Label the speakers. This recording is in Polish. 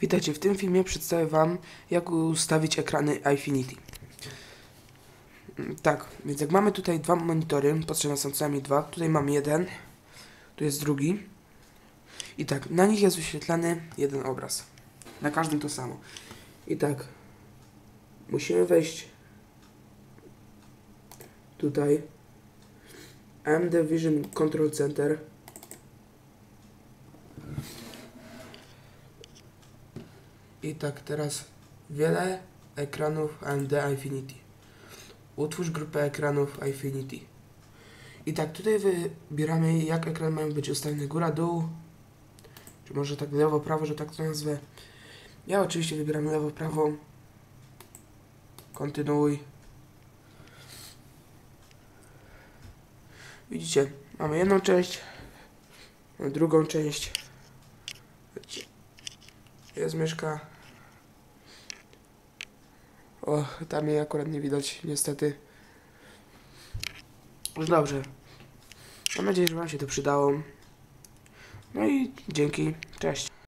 Speaker 1: Witajcie, w tym filmie przedstawię Wam, jak ustawić ekrany Infinity. Mm, Tak, więc jak mamy tutaj dwa monitory, potrzebne są co najmniej dwa, tutaj mam jeden, tu jest drugi. I tak, na nich jest wyświetlany jeden obraz. Na każdym to samo. I tak, musimy wejść tutaj, AMD Vision Control Center. I tak teraz wiele ekranów AMD Infinity. Utwórz grupę ekranów Infinity. I tak tutaj wybieramy jak ekran mają być ustawiony góra, dół. Czy może tak lewo, prawo, że tak to nazwę. Ja oczywiście wybieram lewo, prawo. Kontynuuj. Widzicie, mamy jedną część, drugą część. Jest myszka. O, tam jej akurat nie widać, niestety. Już dobrze. Mam nadzieję, że Wam się to przydało. No i dzięki. Cześć.